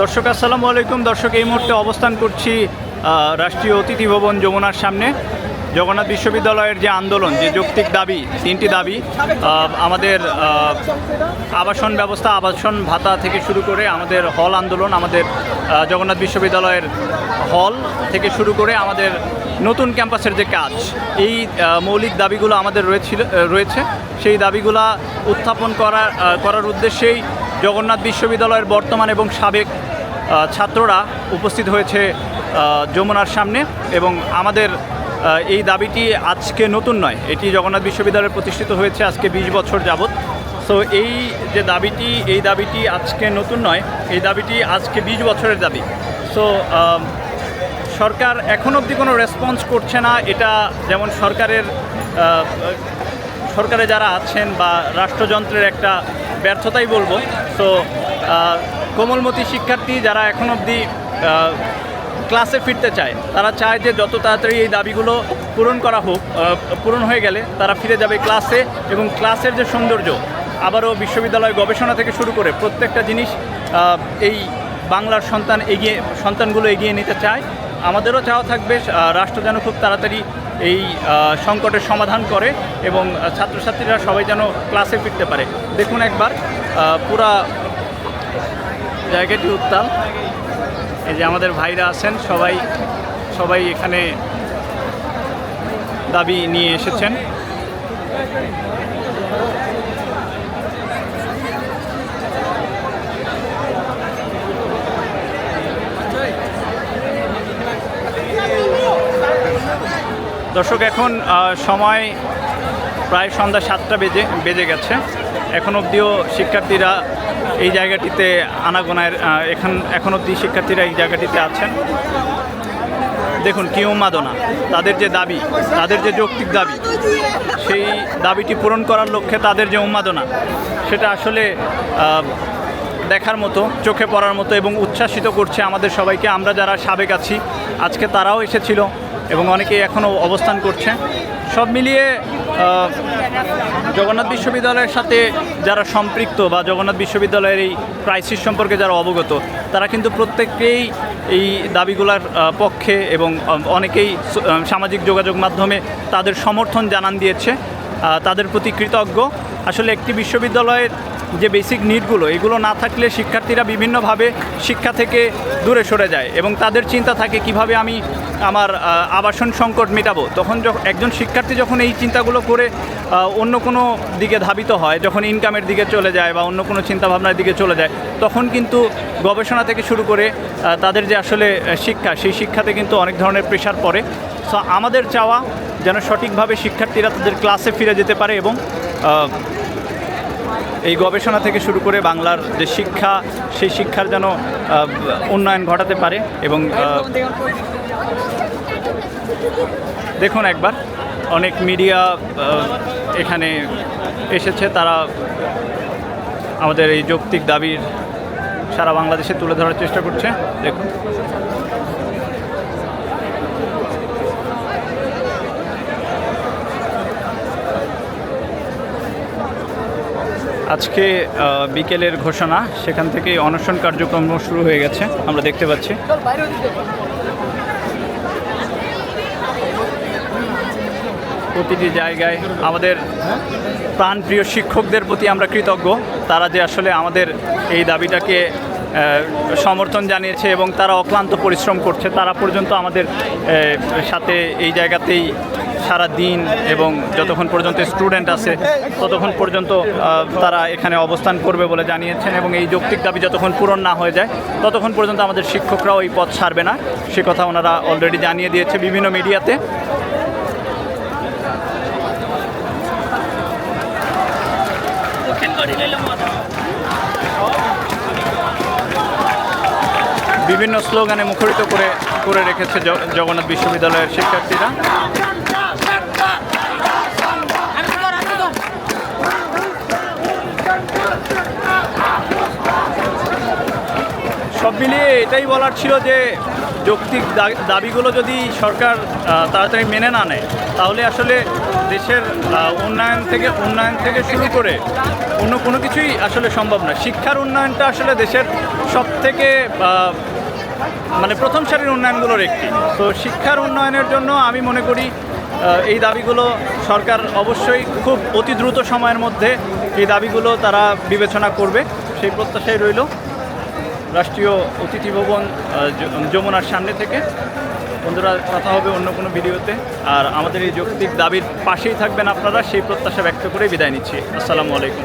দর্শক, আসসালামু আলাইকুম। দর্শক, এই মুহূর্তে অবস্থান করছি রাষ্ট্রীয় অতিথি ভবন যমুনার সামনে। জগন্নাথ বিশ্ববিদ্যালয়ের যে আন্দোলন, যে যৌক্তিক দাবি, তিনটি দাবি আমাদের আবাসন ব্যবস্থা, আবাসন ভাতা থেকে শুরু করে আমাদের হল আন্দোলন, আমাদের জগন্নাথ বিশ্ববিদ্যালয়ের হল থেকে শুরু করে আমাদের নতুন ক্যাম্পাসের যে কাজ, এই মৌলিক দাবিগুলো আমাদের রয়েছিল রয়েছে। সেই দাবিগুলা উত্থাপন করার করার উদ্দেশ্যেই জগন্নাথ বিশ্ববিদ্যালয়ের বর্তমান এবং সাবেক ছাত্ররা উপস্থিত হয়েছে যমুনার সামনে এবং আমাদের এই দাবিটি আজকে নতুন নয়। এটি জগন্নাথ বিশ্ববিদ্যালয়ে প্রতিষ্ঠিত হয়েছে আজকে বিশ বছর যাবৎ। সো এই যে দাবিটি, এই দাবিটি আজকে নতুন নয়। এই দাবিটি আজকে বিশ বছরের দাবি। সো সরকার এখন অবধি কোনো রেসপন্স করছে না। এটা যেমন সরকারের সরকারে যারা আছেন বা রাষ্ট্রযন্ত্রের একটা ব্যর্থতাই বলব। তো কোমলমতি শিক্ষার্থী যারা এখন অবধি ক্লাসে ফিরতে চায়, তারা চায় যে যত তাড়াতাড়ি এই দাবিগুলো পূরণ করা হোক পূরণ হয়ে গেলে তারা ফিরে যাবে ক্লাসে এবং ক্লাসের যে সৌন্দর্য, আবারও বিশ্ববিদ্যালয় গবেষণা থেকে শুরু করে প্রত্যেকটা জিনিস এই বাংলার সন্তান এগিয়ে, সন্তানগুলো এগিয়ে নিতে চায়। আমাদেরও চাওয়া থাকবে রাষ্ট্র যেন খুব তাড়াতাড়ি এই সংকটের সমাধান করে এবং ছাত্রছাত্রীরা সবাই যেন ক্লাসে ফিরতে পারে। দেখুন একবার পুরা জায়গাটি উত্তাল। এই যে আমাদের ভাইরা আছেন, সবাই সবাই এখানে দাবি নিয়ে এসেছেন। দর্শক, এখন সময় প্রায় সন্ধ্যা সাতটা বেজে বেজে গেছে। এখন অবধিও শিক্ষার্থীরা এই জায়গাটিতে আনাগোনায় এখন এখন অবধি শিক্ষার্থীরা এই জায়গাটিতে আছেন। দেখুন কি উন্মাদনা তাদের যে দাবি, তাদের যে যৌক্তিক দাবি, সেই দাবিটি পূরণ করার লক্ষ্যে তাদের যে উন্মাদনা, সেটা আসলে দেখার মতো, চোখে পড়ার মতো এবং উচ্ছ্বাসিত করছে আমাদের সবাইকে। আমরা যারা সাবেক আছি, আজকে তারাও এসেছিল। এবং অনেকেই এখনও অবস্থান করছে। সব মিলিয়ে জগন্নাথ বিশ্ববিদ্যালয়ের সাথে যারা সম্পৃক্ত বা জগন্নাথ বিশ্ববিদ্যালয়ের এই ক্রাইসিস সম্পর্কে যারা অবগত, তারা কিন্তু প্রত্যেককেই এই দাবিগুলোর পক্ষে এবং অনেকেই সামাজিক যোগাযোগ মাধ্যমে তাদের সমর্থন জানান দিয়েছে। তাদের প্রতি কৃতজ্ঞ। আসলে একটি বিশ্ববিদ্যালয়ের যে বেসিক নিডগুলো এগুলো না থাকলে শিক্ষার্থীরা বিভিন্নভাবে শিক্ষা থেকে দূরে সরে যায় এবং তাদের চিন্তা থাকে, কীভাবে আমি আমার আবাসন সংকট মেটাবো? তখন যখন একজন শিক্ষার্থী যখন এই চিন্তাগুলো করে অন্য কোনো দিকে ধাবিত হয়, যখন ইনকামের দিকে চলে যায় বা অন্য কোনো চিন্তাভাবনার দিকে চলে যায়, তখন কিন্তু গবেষণা থেকে শুরু করে তাদের যে আসলে শিক্ষা, সেই শিক্ষাতে কিন্তু অনেক ধরনের প্রেশার পড়ে। সো আমাদের চাওয়া যেন সঠিকভাবে শিক্ষার্থীরা তাদের ক্লাসে ফিরে যেতে পারে এবং এই গবেষণা থেকে শুরু করে বাংলার যে শিক্ষা, সেই শিক্ষার যেন উন্নয়ন ঘটাতে পারে এবং দেখুন একবার, অনেক মিডিয়া এখানে এসেছে, তারা আমাদের এই যৌক্তিক দাবির সারা বাংলাদেশে তুলে ধরার চেষ্টা করছে। দেখুন। আজকে বিকেলের ঘোষণা। সেখান থেকে অনশন কার্যক্রম শুরু হয়ে গেছে, আমরা দেখতে পাচ্ছি। প্রতিটি জায়গায় আমাদের প্রাণপ্রিয় শিক্ষকদের প্রতি আমরা কৃতজ্ঞ। তারা যে আসলে আমাদের এই দাবিটাকে সমর্থন জানিয়েছে এবং তারা অক্লান্ত পরিশ্রম করছে, তারা পর্যন্ত আমাদের সাথে এই জায়গাতেই সারা দিন এবং যতক্ষণ পর্যন্ত স্টুডেন্ট আছে, ততক্ষণ পর্যন্ত তারা এখানে অবস্থান করবে বলে জানিয়েছেন এবং এই যৌক্তিক দাবি যতক্ষণ পূরণ না হয়ে যায়, ততক্ষণ পর্যন্ত আমাদের শিক্ষকরাও এই পথ ছাড়বে না। সে কথা ওনারা অলরেডি জানিয়ে দিয়েছে বিভিন্ন মিডিয়াতে বিভিন্ন স্লোগানে মুখরিত করে করে রেখেছে জগন্নাথ বিশ্ববিদ্যালয়ের শিক্ষার্থীরা। মিলিয়ে এটাই বলার ছিল যে যৌক্তিক দাবিগুলো যদি সরকার তাড়াতাড়ি মেনে না নেয়, তাহলে আসলে দেশের উন্নয়ন থেকে উন্নয়ন থেকে শুরু করে অন্য কোনো কিছুই আসলে সম্ভব না শিক্ষার উন্নয়নটা আসলে দেশের সব থেকে মানে প্রথম সারির উন্নয়নগুলোর একটি। তো শিক্ষার উন্নয়নের জন্য আমি মনে করি এই দাবিগুলো সরকার অবশ্যই খুব অতি দ্রুত সময়ের মধ্যে এই দাবিগুলো তারা বিবেচনা করবে। সেই প্রত্যাশাই রইল। রাষ্ট্রীয় অতিথি ভবন যমুনার সামনে থেকে। বন্ধুরা, কথা হবে অন্য কোনো ভিডিওতে। আর আমাদের এই যৌক্তিক দাবির পাশেই থাকবেন আপনারা, সেই প্রত্যাশা ব্যক্ত করে বিদায় নিচ্ছি। আসসালামু আলাইকুম।